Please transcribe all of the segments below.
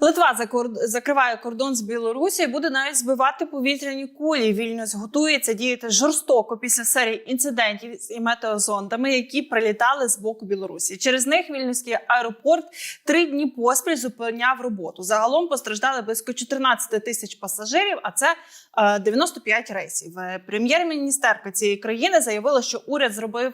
Литва закриває кордон з Білорусі і буде навіть збивати повітряні кулі. Вільнюс готується діяти жорстоко після серії інцидентів з метеозондами, які прилітали з боку Білорусі. Через них вільнюський аеропорт три дні поспіль зупиняв роботу. Загалом постраждали близько 14 тисяч пасажирів, а це е, 95 рейсів. Е, Прем'єр-міністерка цієї країни заявила, що уряд зробив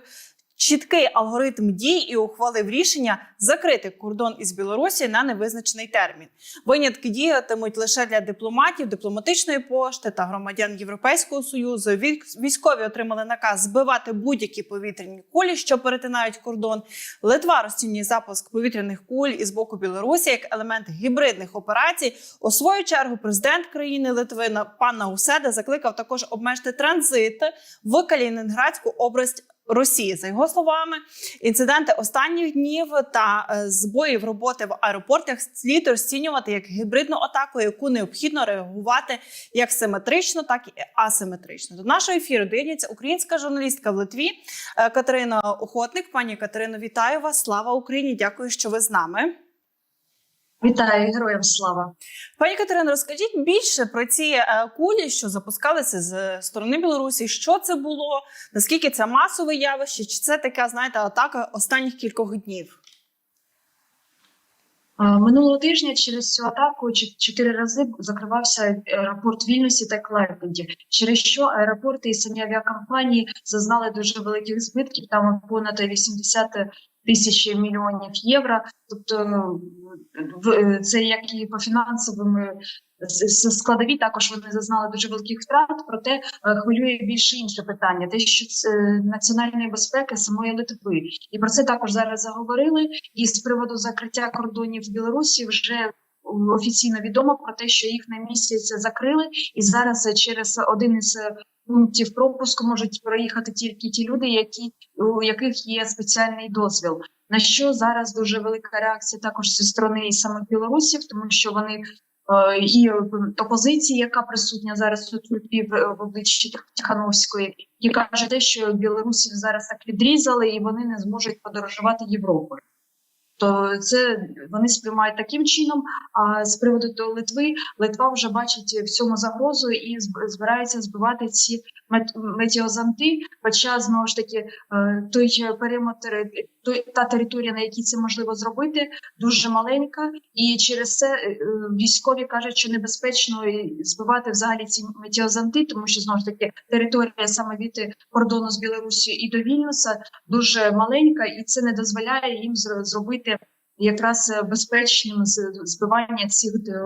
чіткий алгоритм дій і ухвалив рішення закрити кордон із Білорусі на невизначений термін. Винятки діятимуть лише для дипломатів, дипломатичної пошти та громадян Європейського союзу. Військ- Військові отримали наказ збивати будь-які повітряні кулі, що перетинають кордон. Литва розцінює запуск повітряних куль із боку Білорусі як елемент гібридних операцій. У свою чергу президент країни Литви пан Науседа закликав також обмежити транзит в Калінінградську область. Росії за його словами, інциденти останніх днів та е, збоїв роботи в аеропортах слід розцінювати як гібридну атаку, яку необхідно реагувати як симетрично, так і асиметрично. До нашого ефіру доєднується українська журналістка в Литві е, Катерина Охотник. Пані Катерино, вітаю вас! Слава Україні! Дякую, що ви з нами. Вітаю героям слава. Пані Катерино, розкажіть більше про ці е, кулі, що запускалися з сторони Білорусі. Що це було? Наскільки це масове явище? Чи це така, знаєте, атака останніх кількох днів? Минулого тижня через цю атаку чот- чотири рази закривався аеропорт Вільнюсі та Клайпеді, через що аеропорти і самі авіакомпанії зазнали дуже великих збитків. Там понад 80 тисяч мільйонів євро. Тобто ну, в- це як і по фінансовим е, складові, також вони зазнали дуже великих втрат. Проте е, хвилює більше інше питання: те, що це національної безпеки самої Литви, і про це також зараз заговорили. І з приводу закриття кордонів Білорусі вже офіційно відомо про те, що їх на місяць закрили, і зараз е, через один із е, пунктів пропуску можуть проїхати тільки ті люди, які у яких є спеціальний дозвіл. На що зараз дуже велика реакція також зі сторони і саме білорусів, тому що вони е, і опозиції, яка присутня зараз тут в Литві в в обличчі Тихановської, і каже те, що білорусів зараз так відрізали, і вони не зможуть подорожувати Європою. То це вони сприймають таким чином. А з приводу до Литви, Литва вже бачить в цьому загрозу і зб- збирається збивати ці метеозанти. Хоча знову ж таки е, той периметр, та територія, на якій це можливо зробити, дуже маленька, і через це е, військові кажуть, що небезпечно збивати взагалі ці метеозонти, тому що знову ж таки територія саме від кордону з Білорусі і до Вільнюса дуже маленька, і це не дозволяє їм зробити якраз е, безпечним збивання цих е,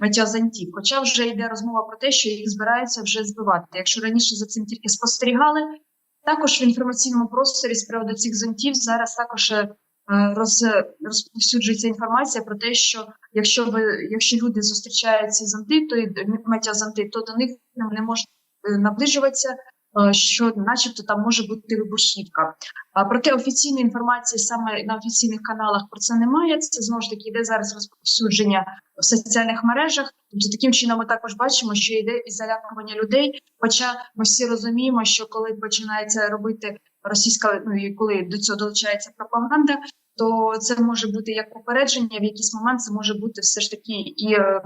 метеозонтів. Хоча вже йде розмова про те, що їх збираються вже збивати. Якщо раніше за цим тільки спостерігали, також в інформаційному просторі з приводу цих зонтів зараз також е, роз, розповсюджується інформація про те, що якщо ви, якщо люди зустрічають ці зонти, то метеозонти, то до них не можна е, наближуватися, що, начебто, там може бути вибухівка. Проте офіційної інформації саме на офіційних каналах про це немає. Це знову ж таки йде зараз розповсюдження в соціальних мережах. Тобто таким чином ми також бачимо, що йде і залякування людей. Хоча ми всі розуміємо, що коли починається робити російська, ну і коли до цього долучається пропаганда, то це може бути як попередження, в якийсь момент це може бути все ж таки і е,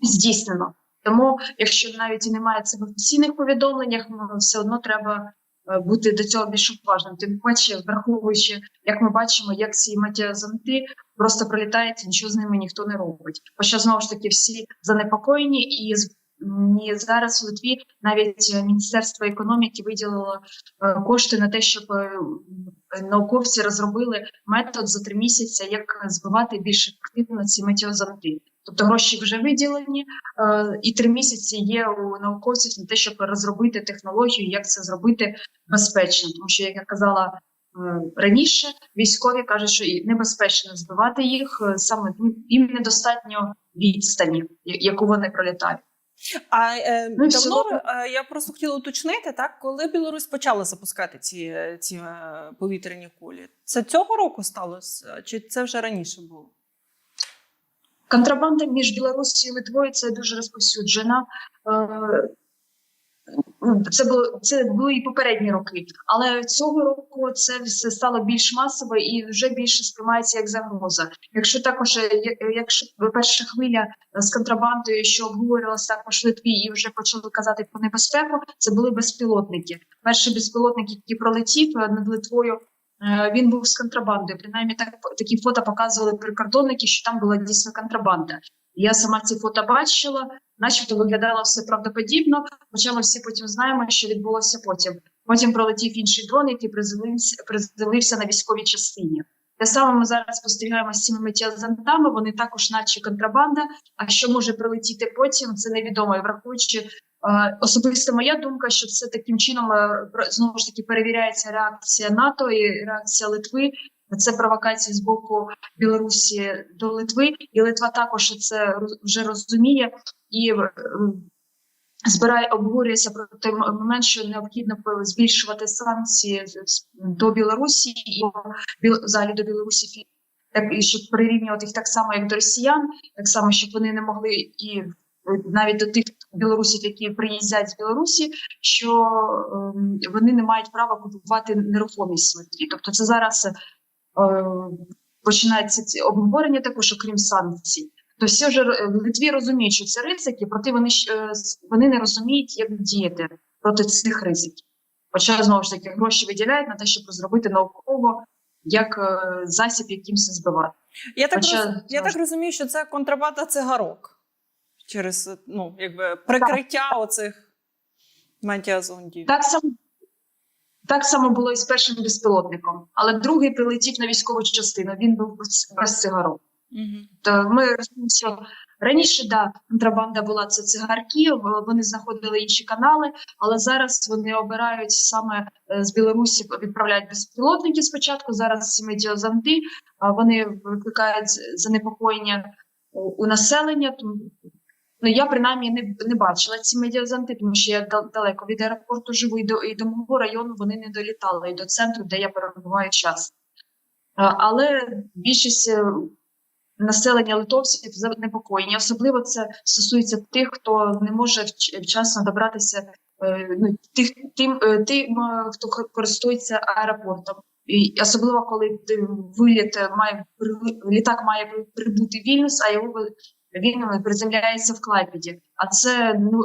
здійснено. Тому, якщо навіть і немає це в офіційних повідомленнях, ну, все одно треба е, бути до цього більш уважним. Тим паче, враховуючи, як ми бачимо, як ці метеозонти просто прилітають, нічого з ними ніхто не робить. Хоча знову ж таки всі занепокоєні, і з- м, і зараз в Литві навіть Міністерство економіки виділило е, кошти на те, щоб е, науковці розробили метод за три місяці, як збивати більш ефективно ці метеозонти. Тобто гроші вже виділені, е, і три місяці є у науковців на те, щоб розробити технологію, як це зробити безпечно. Тому що, як я казала е, раніше, військові кажуть, що небезпечно збивати їх е, саме ну, їм недостатньо відстані, яку вони пролітають. А е, Ну, давно е, я просто хотіла уточнити, так коли Білорусь почала запускати ці, ці повітряні кулі, це цього року сталося, чи це вже раніше було? Контрабанда між Білорусією і Литвою це дуже розповсюджена. Е, це було це були і попередні роки, але цього року це все стало більш масово і вже більше сприймається як загроза. Якщо також е, якщо перша хвиля е, з контрабандою, що обговорювалася також в Литві, і вже почали казати про небезпеку, це були безпілотники. Перший безпілотник, який пролетів над Литвою. Е, Він був з контрабандою. Принаймні, так такі фото показували прикордонники, що там була дійсно контрабанда. Я сама ці фото бачила, начебто виглядало все правдоподібно. Хоча ми всі потім знаємо, що відбулося потім. Потім пролетів інший дрон, який приземлився, приземлився на військовій частині. Те саме ми зараз спостерігаємо з цими метеозонтами, Вони також, наче контрабанда. А що може прилетіти потім, це невідомо. І враховуючи е, особисто моя думка, що це таким чином е, знову ж таки перевіряється реакція НАТО і реакція Литви. Це провокації з боку Білорусі до Литви, і Литва також це вже розуміє і е, збирає обговорюється про той момент, що необхідно збільшувати санкції до Білорусі і взагалі до Білорусі так і щоб прирівнювати їх так само, як до росіян, так само, щоб вони не могли і навіть до тих білорусів, які приїздять з Білорусі, що ем, вони не мають права купувати нерухомість Литві. Тобто, це зараз е, починається ці обговорення також, окрім санкцій. То всі вже в Литві розуміють, що це ризики, проте вони е, вони не розуміють, як діяти проти цих ризиків. Хоча знову ж таки гроші виділяють на те, щоб зробити науково як е, засіб якимось збивати. Я так, Хоча, роз... я так розумію, що це контрабанда цигарок через ну, якби прикриття оцих метеозондів. Так само, так само було і з першим безпілотником, але другий прилетів на військову частину. Він був без, без цигарок. Угу. То ми розуміємо, що раніше да, контрабанда була це цигарки, вони знаходили інші канали, але зараз вони обирають саме е, з Білорусі відправляють безпілотники спочатку. Зараз а вони викликають занепокоєння у населення. Ну я принаймні не, не бачила ці медіазонди, тому що я далеко від аеропорту живу і до і до мого району вони не долітали і до центру, де я перебуваю часто. А, Але більшість е, населення литовців занепокоєні. Особливо це стосується тих, хто не може вчасно добратися е, ну, тих, тим, е, тим, хто користується аеропортом. І особливо коли виліт має літак має прибути в Вільнюс, а його він приземляється в Клайпеді. А це ну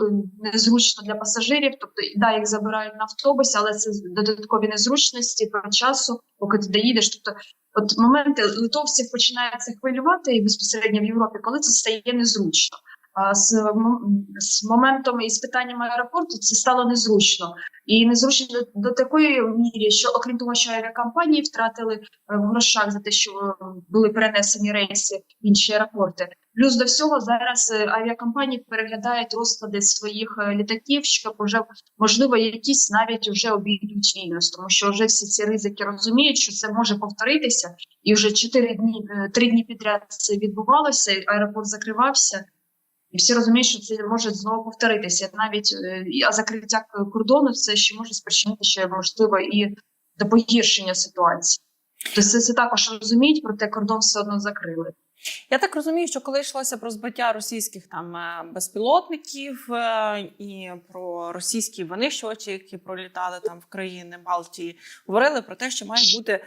незручно для пасажирів. Тобто, да, їх забирають на автобусі, але це додаткові незручності про часу, поки ти доїдеш. Тобто От моменти литовців починаються хвилювати і безпосередньо в Європі, коли це стає незручно. З, з моментом і з питанням аеропорту це стало незручно. І незручно до, до такої мірі, що окрім того, що авіакомпанії втратили е, в грошах за те, що е, були перенесені рейси в інші аеропорти. Плюс до всього зараз е, авіакомпанії переглядають розклади своїх літаків, щоб уже можливо якісь навіть вже обійдуть вільність, тому що вже всі ці ризики розуміють, що це може повторитися, і вже чотири дні, три дні підряд це відбувалося, аеропорт закривався. І всі розуміють, що це може знову повторитися. Навіть е, а закриття кордону це ще може спричинити ще можливо і до погіршення ситуації. Тобто це, це також розуміють, проте кордон все одно закрили. Я так розумію, що коли йшлося про збиття російських там е, безпілотників е, і про російські винищувачі, які пролітали там в країни Балтії, говорили про те, що має бути е,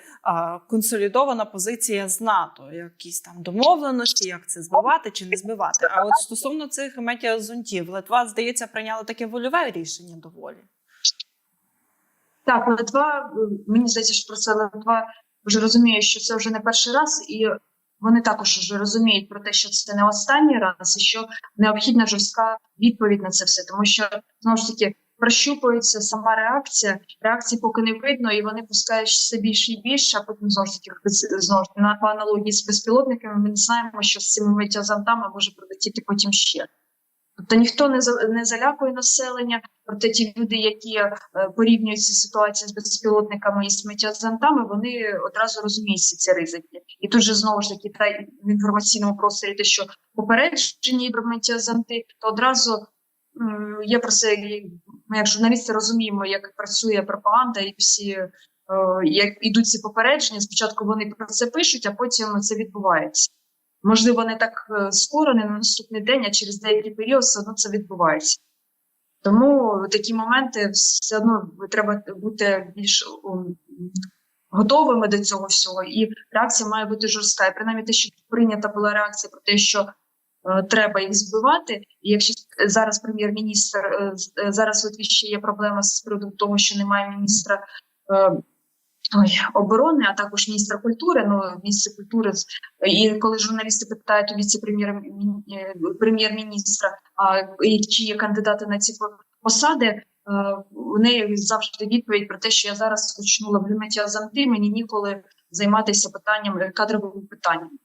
консолідована позиція з НАТО, якісь там домовленості, як це збивати чи не збивати. А от стосовно цих метеозонтів, Литва, здається, прийняла таке вольове рішення доволі. Так, Литва, мені здається, що про це Литва вже розуміє, що це вже не перший раз, і вони також вже розуміють про те, що це не останній раз, і що необхідна жорстка відповідь на це все, тому що знову ж таки прощупується сама реакція. Реакції поки не видно, і вони пускають все більше і більше. А потім знову ж таки знову ж на по аналогії з безпілотниками. Ми не знаємо, що з цими метеозонтами може прилетіти потім ще. Тобто ніхто не не залякує населення, проте ті люди, які е, порівнюють ці ситуації з безпілотниками і з вони одразу розуміють ці ризики. І тут же знову ж таки та в інформаційному просторі те, що попереджені про метеозонти, то одразу є про це. Ми як журналісти розуміємо, як працює пропаганда, і всі е, як ідуть ці попередження. Спочатку вони про це пишуть, а потім це відбувається. Можливо, не так е, скоро, не на наступний день, а через деякий період все одно це відбувається. Тому такі моменти все одно треба бути більш готовими до цього всього, і реакція має бути жорстка. І принаймні те, що прийнята була реакція про те, що е, треба їх збивати. І якщо зараз прем'єр-міністр е, е, зараз Литві ще є проблема з приводу того, що немає міністра. Е, Ой, оборони, а також міністра культури. Ну, міністр культури і коли журналісти питають у віце-прем'єр-міністра, а чи є кандидати на ці посади, е, у неї завжди відповідь про те, що я зараз почну лаблювати азанти, мені ніколи займатися питанням е, кадровими питаннями.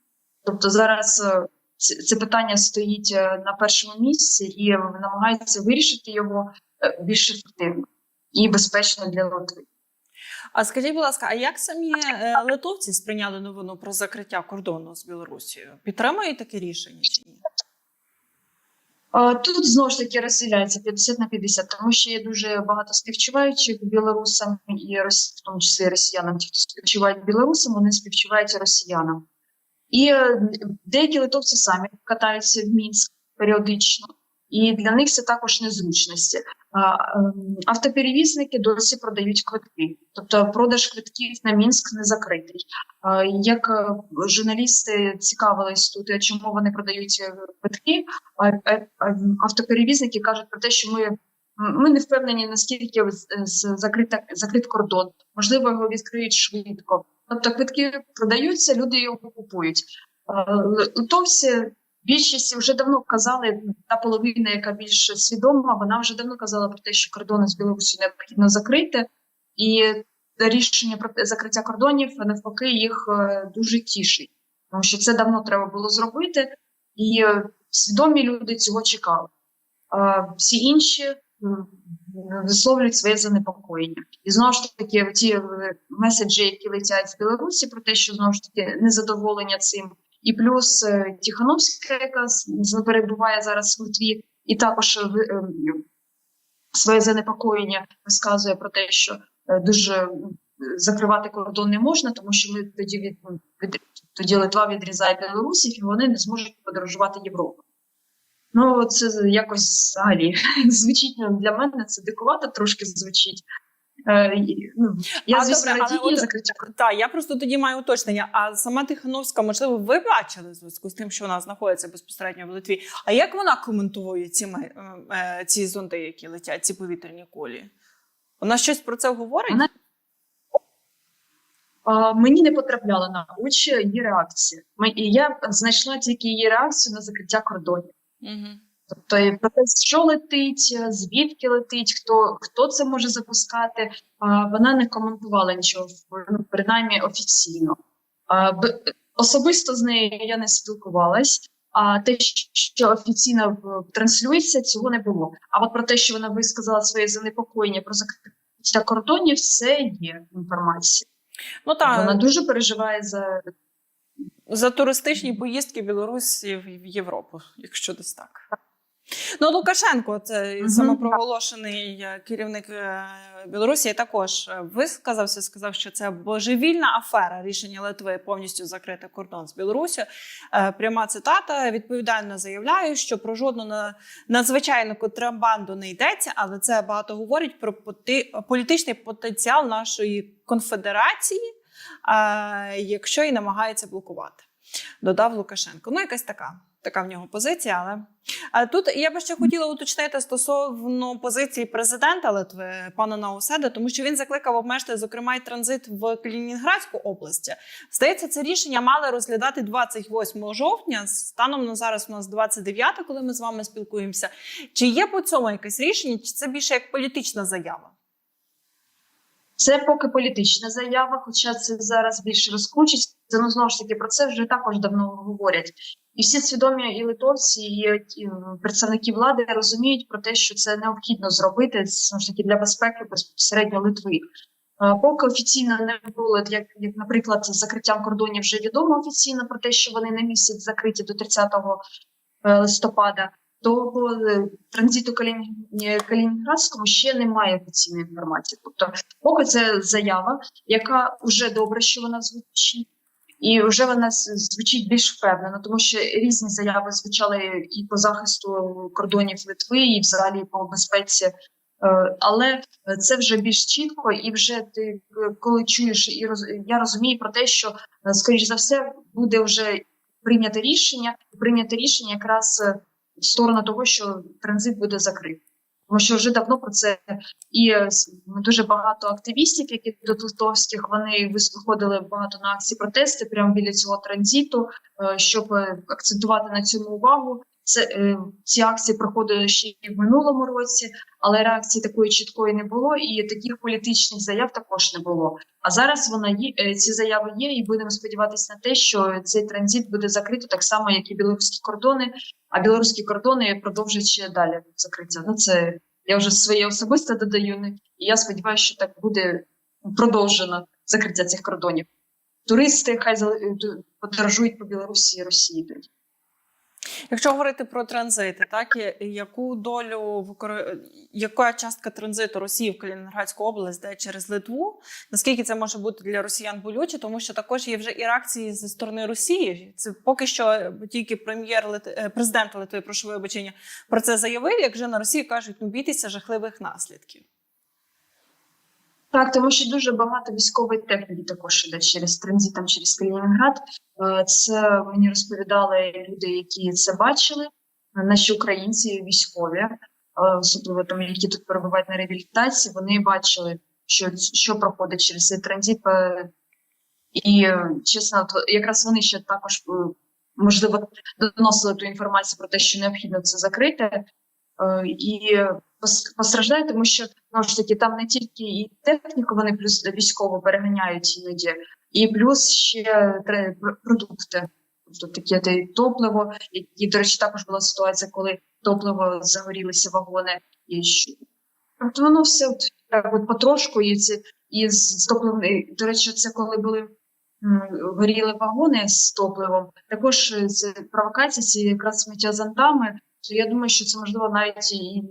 Тобто зараз е, це, питання стоїть е, на першому місці і намагається вирішити його е, більш ефективно і безпечно для Литви. А скажіть, будь ласка, а як самі е, литовці сприйняли новину про закриття кордону з Білорусією? Підтримують таке рішення чи ні? Тут знову ж таки розділяється 50 на 50, тому що є дуже багато співчуваючих білорусам і в тому числі росіянам. Ті, хто співчувають білорусам, вони співчувають і росіянам. І е, деякі литовці самі катаються в Мінськ періодично, і для них це також незручності. Ем, Автоперевізники досі продають квитки, тобто продаж квитків на Мінськ не закритий. Як е, журналісти цікавились тут, е, чому вони продають е, квитки, а, автоперевізники кажуть про те, що ми, ми не впевнені, наскільки закрита, закрит кордон, можливо, його відкриють швидко. Тобто квитки продаються, люди його купують. Литовці більшість вже давно казали, та половина, яка більш свідома, вона вже давно казала про те, що кордони з Білорусі необхідно закрити, і рішення про закриття кордонів навпаки їх е, дуже тішить, тому що це давно треба було зробити, і е, свідомі люди цього чекали. А всі інші висловлюють своє занепокоєння. І знову ж таки, ті е, меседжі, які летять з Білорусі, про те, що знову ж таки незадоволення цим, і плюс е, Тихановська, яка перебуває зараз в Литві, і також е, е, своє занепокоєння висказує про те, що е, дуже закривати кордон не можна, тому що ми тоді від, від тоді Литва відрізає білорусів, і вони не зможуть подорожувати Європу. Ну, це якось взагалі звучить ну, для мене. Це дикувато трошки звучить. Е, ну, я, А, звісно, добре, але радію от- закриття Так, я просто тоді маю уточнення. А сама Тихановська, можливо, ви бачили в зв'язку з тим, що вона знаходиться безпосередньо в Литві. А як вона коментує ці, е, е, ці зонди, які летять, ці повітряні кулі? Вона щось про це говорить? Вона- Мені не потрапляла на очі її реакція. Я знайшла тільки її реакцію на закриття кордонів. Угу. Тобто про те, що летить, звідки летить, хто, хто це може запускати. А, Вона не коментувала нічого, ну, принаймні офіційно. Б- Особисто з нею я не спілкувалась, а те, що офіційно транслюється, цього не було. А от про те, що вона висказала своє занепокоєння про закриття кордонів, це є інформація. Ну так, Вона дуже переживає за за туристичні поїздки Білорусі в в Європу, якщо десь так. Ну, Лукашенко, це Мгм. самопроголошений е, керівник е, Білорусі, також е, висказався, сказав, що це божевільна афера рішення Литви повністю закрити кордон з Білорусі. Пряма цитата відповідально заявляю, що про жодну на- надзвичайну контрабанду не йдеться, але це багато говорить про політичний потенціал нашої конфедерації, якщо і намагається блокувати. Додав Лукашенко. Ну, якась така. Така в нього позиція, але тут я би ще хотіла уточнити стосовно позиції президента Литви пана Науседа, тому що він закликав обмежити, зокрема, й транзит в Калінінградську область. Здається, це рішення мали розглядати 28 жовтня. Станом на зараз у нас 29, коли ми з вами спілкуємося. Чи є по цьому якесь рішення, чи це більше як політична заява? Це поки політична заява, хоча це зараз більше розкручується. Ну знову ж таки про це вже також давно говорять. І всі свідомі і литовці, і ті, представники влади розуміють про те, що це необхідно зробити знову ж таки для безпеки безпосередньо Литви. А, Поки офіційно не було, як, як, наприклад, з закриттям кордонів вже відомо офіційно про те, що вони на місяць закриті до 30 е, листопада, то по е, транзиту Калін- Калінінградському ще немає офіційної інформації. Тобто, поки це заява, яка вже добре, що вона звучить. І вже вона звучить більш впевнено, тому що різні заяви звучали і по захисту кордонів Литви, і взагалі по безпеці. Е, Але це вже більш чітко, і вже ти е, коли чуєш і роз, я розумію про те, що е, скоріш за все буде вже прийняте рішення, прийняте рішення якраз в сторону того, що транзит буде закритий. Тому що вже давно про це і е, дуже багато активістів, які до Литовських, вони виходили багато на акції протести прямо біля цього транзиту, е, щоб е, акцентувати на цьому увагу. Це ці акції проходили ще і в минулому році, але реакції такої чіткої не було, і таких політичних заяв також не було. А зараз вона є ці заяви є, і будемо сподіватися на те, що цей транзит буде закрито так само, як і білоруські кордони. А білоруські кордони продовжать ще далі закриття. Ну це я вже своє особисте додаю. І я сподіваюся, що так буде продовжено закриття цих кордонів. Туристи хай е, подорожують по Білорусі і Росії тоді. Якщо говорити про транзити, так яку долю викори- яка частка транзиту Росії в Калінінградську область де через Литву? Наскільки це може бути для росіян болюче? Тому що також є вже і реакції зі сторони Росії. Це поки що тільки прем'єр Лит... е, президент Литви, прошу вибачення, про це заявив. Як вже на Росії кажуть, ну бійтеся жахливих наслідків. Так, тому що дуже багато військової техніки також іде через транзит, через Калінінград. Е, Це мені розповідали люди, які це бачили, е, наші українці військові, е, особливо там, які тут перебувають на реабілітації, вони бачили, що, що проходить через цей транзит. І чесно, якраз вони ще також можливо доносили ту інформацію про те, що необхідно це закрити. І пос- постраждають, тому що знову ж таки там не тільки і техніку, вони плюс військово переганяють іноді, і плюс ще продукти. Тобто таке топливо, і, до речі, також була ситуація, коли топливо загорілися вагони, і що тобто воно все от так от потрошку, і це і з з топливом. До речі, це коли були горіли вагони з топливом. Також е, це провокація, ці якраз сміття зонтами. То я думаю, що це можливо навіть і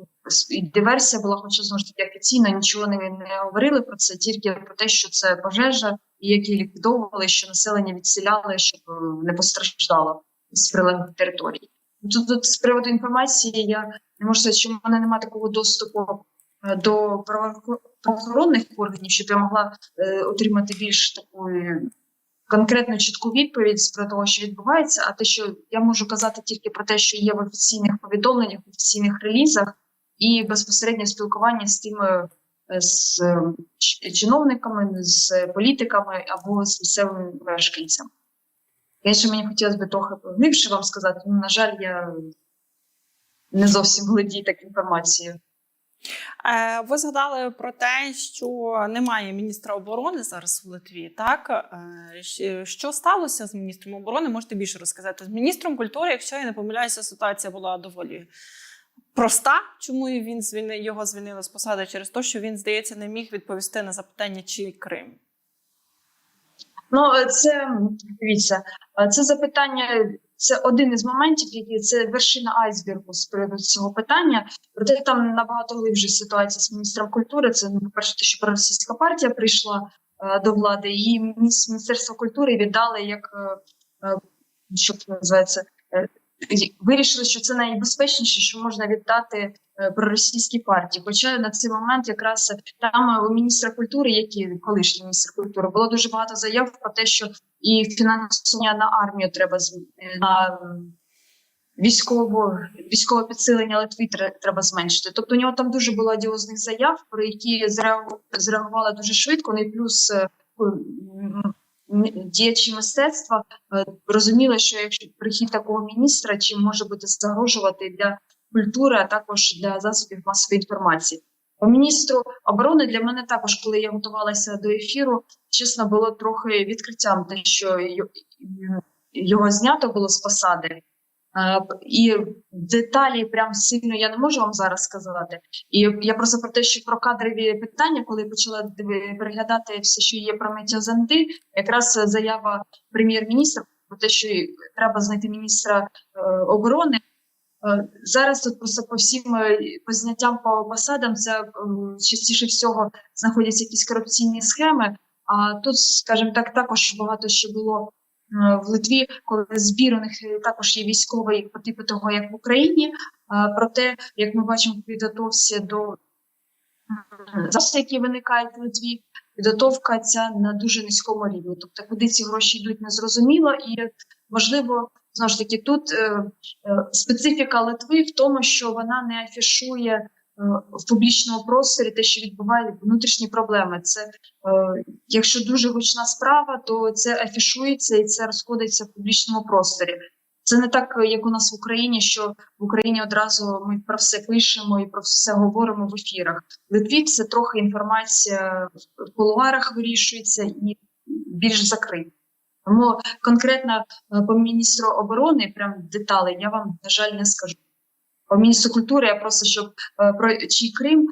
диверсія була, хоча знову ж таки офіційно нічого не, не говорили про це, тільки про те, що це пожежа, і які ліквідовували, що населення відселяли, щоб е, не постраждало з прилеглих територій. Тут, тут з приводу інформації я не можу сказати, що в мене немає такого доступу е, до правоохо- правоохоронних органів, щоб я могла е, отримати більш таку е, конкретну чітку відповідь про того, що відбувається. А те, що я можу казати тільки про те, що є в офіційних повідомленнях, офіційних релізах, і безпосередньо спілкування з тими е, з е, чиновниками, з політиками або з місцевими мешканцями. Звісно, мені хотілося б трохи глибше вам сказати, але, на жаль, я не зовсім володію так інформацією. Е, Ви згадали про те, що немає міністра оборони зараз в Литві. Так Е, що сталося з міністром оборони? Можете більше розказати з міністром культури. Якщо я не помиляюся, ситуація була доволі проста. Чому він звільни його звільнили з посади через те, що він здається не міг відповісти на запитання, чи Крим. Ну, е, це дивіться, е, це запитання, це один із моментів, які це вершина айсбергу з приводу цього питання. Проте там набагато глибше ситуація з міністром культури. Це ну, по-перше, те, що російська партія прийшла е, до влади, і Міністерство культури віддали як е, е, що називається. Вирішили, що це найбезпечніше, що можна віддати е, проросійській партії. Хоча на цей момент якраз там е, у міністра культури, який колишній міністр культури, було дуже багато заяв про те, що і фінансування на армію треба е, на м, військову військове підсилення Литви тре- треба зменшити. Тобто у нього там дуже було одіозних заяв, про які зреагували дуже швидко. Ну і плюс діячі мистецтва е, розуміли, що якщо прихід такого міністра, чим може бути загрожувати для культури, а також для засобів масової інформації. По міністру оборони для мене також, коли я готувалася до ефіру, чесно було трохи відкриттям, те, що його знято було з посади. І деталі прям сильно я не можу вам зараз сказати. І я просто про те, що про кадрові питання, коли почала переглядати все, що є про метеозонди, якраз заява прем'єр-міністра про те, що треба знайти міністра е, оборони. Е, Зараз тут просто по всім е, по зняттям по посадам це частіше всього знаходяться якісь корупційні схеми. А тут, скажімо так, також багато ще було в Литві, коли збір у них е, також є військовий по типу того, як в Україні. Проте, як ми бачимо підготовці до м, засобів, які виникають в Литві, підготовка ця на дуже низькому рівні. Тобто, куди ці гроші йдуть, незрозуміло, і можливо, знову ж таки, тут е, е, специфіка Литви в тому, що вона не афішує е, в публічному просторі те, що відбувається внутрішні проблеми. Це е, якщо дуже гучна справа, то це афішується і це розходиться в публічному просторі. Це не так, як у нас в Україні, що в Україні одразу ми про все пишемо і про все говоримо в ефірах. В Литві це трохи інформація в кулуарах вирішується і більш закрита. Тому конкретно е, по міністру оборони, прям деталі, я вам на жаль не скажу. По міністру культури я просто щоб е, про чий Крим е,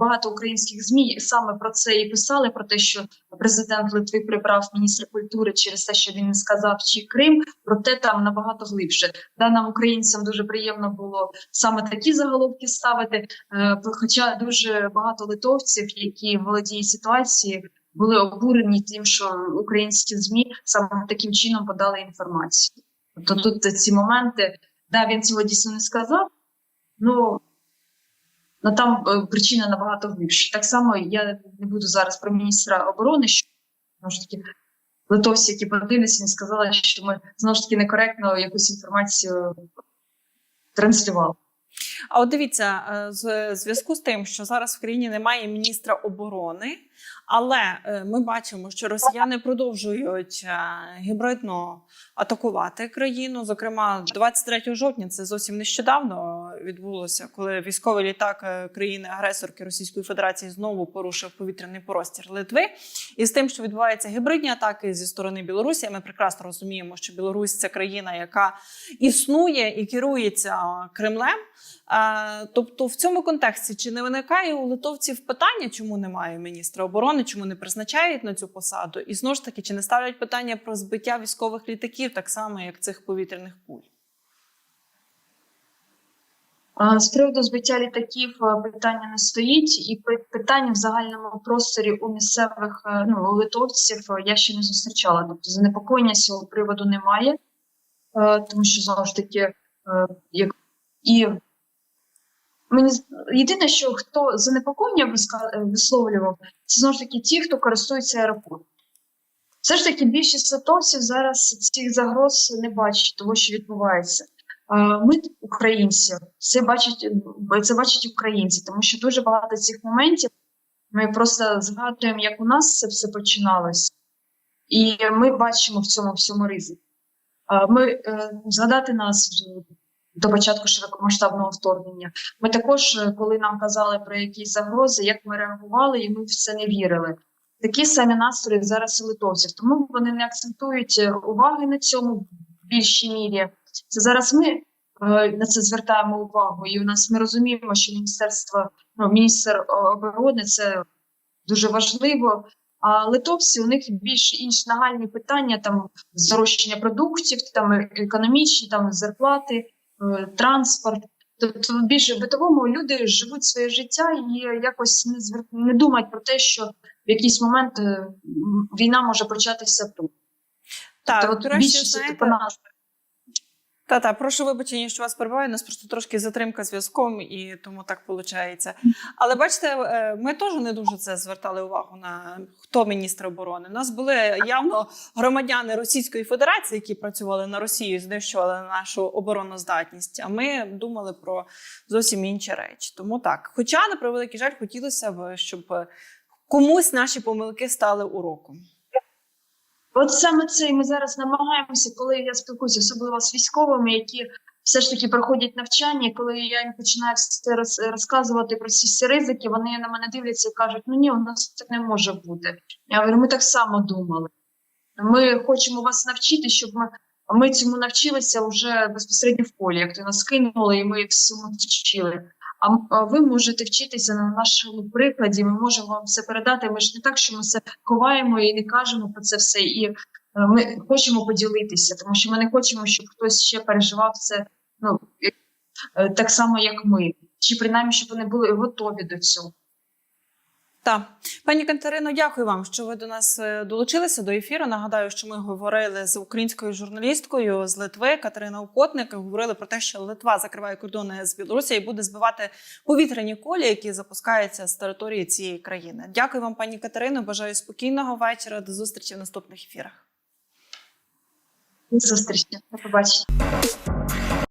багато українських змі саме про це і писали: про те, що президент Литви прибрав міністра культури через те, що він сказав чий Крим. Проте там набагато глибше. Да, нам українцям дуже приємно було саме такі заголовки ставити. е, Хоча дуже багато литовців, які володіють ситуацією, були обурені тим, що українські змі саме таким чином подали інформацію. Тобто тут ці моменти, да, він цього дійсно не сказав. Ну, ну там е, причина набагато глибша. Так само я не буду зараз про міністра оборони, що знову ж таки литовці, які подивилися, не сказали, що ми знову ж таки некоректно якусь інформацію транслювали. А от дивіться, е, з зв'язку з тим, що зараз в країні немає міністра оборони, але е, ми бачимо, що росіяни продовжують е, гібридно атакувати країну. Зокрема, 23 жовтня це зовсім нещодавно відбулося, коли військовий літак е, країни-агресорки Російської Федерації знову порушив повітряний простір Литви. І з тим, що відбуваються гібридні атаки зі сторони Білорусі, ми прекрасно розуміємо, що Білорусь це країна, яка існує і керується Кремлем. Тобто, в цьому контексті чи не виникає у литовців питання, чому немає міністра оборони, чому не призначають на цю посаду? І знову ж таки, чи не ставлять питання про збиття військових літаків, так само як цих повітряних куль? З приводу збиття літаків е, питання не стоїть, і пи- питання в загальному просторі у місцевих е, ну, у литовців е, я ще не зустрічала. Тобто занепокоєння з цього приводу немає, тому що знову ж таки, як і мені єдине, що хто занепокоєння висловлював, це знову ж таки ті, хто користується аеропортом. Все ж таки більшість литовців зараз цих загроз не бачать того, що відбувається. Ми, українці, це бачать, це бачать українці, тому що дуже багато цих моментів ми просто згадуємо, як у нас це все починалось, і ми бачимо в цьому всьому ризик. Ми е, згадати нас до початку широкомасштабного вторгнення. Ми також, е, коли нам казали про якісь загрози, як ми реагували, і ми в це не вірили. Такі самі настрої зараз у литовців, тому вони не акцентують е, уваги на цьому в більшій мірі. Це зараз ми е, на це звертаємо увагу, і у нас ми розуміємо, що міністерство, ну, міністр оборони це дуже важливо. А литовці у них більш інші нагальні питання: там зрощення продуктів, там е- економічні, там зарплати, е, транспорт. Тобто більше битовому люди живуть своє життя і якось не звер... не думають про те, що в якийсь момент е, війна може початися тут. Так, Тобто, от більшість знаєте, по нас Та та прошу вибачення, що вас перебуваю. У нас просто трошки затримка зв'язком, і тому так виходить. Але бачите, е, ми теж не дуже це звертали увагу на хто міністр оборони. У нас були явно громадяни Російської Федерації, які працювали на Росію, знищували нашу обороноздатність. А ми думали про зовсім інші речі. Тому так, хоча на превеликий жаль, хотілося б, щоб комусь наші помилки стали уроком. От саме це і ми зараз намагаємося, коли я спілкуюся, особливо з військовими, які все ж таки проходять навчання, коли я їм починаю все роз- розказувати про ці всі ризики, вони на мене дивляться і кажуть: ну ні, у нас це не може бути. Я говорю, ми так само думали. Ми хочемо вас навчити, щоб ми, ми цьому навчилися вже безпосередньо в полі, як ти нас кинули, і ми всьому вчили. А ви можете вчитися на нашому прикладі. Ми можемо вам все передати. Ми ж не так, що ми все ховаємо і не кажемо про це все. І е, ми хочемо поділитися, тому що ми не хочемо, щоб хтось ще переживав це. Ну е, так само, як ми, чи принаймні, щоб вони були готові до цього. Так, пані Катерино, дякую вам, що ви до нас е, долучилися до ефіру. Нагадаю, що ми говорили з українською журналісткою з Литви Катерина Охотник. Говорили про те, що Литва закриває кордони з Білорусі і буде збивати повітряні колі, які запускаються з території цієї країни. Дякую вам, пані Катерино. Бажаю спокійного вечора. До зустрічі в наступних ефірах. До зустрічі. До побачення.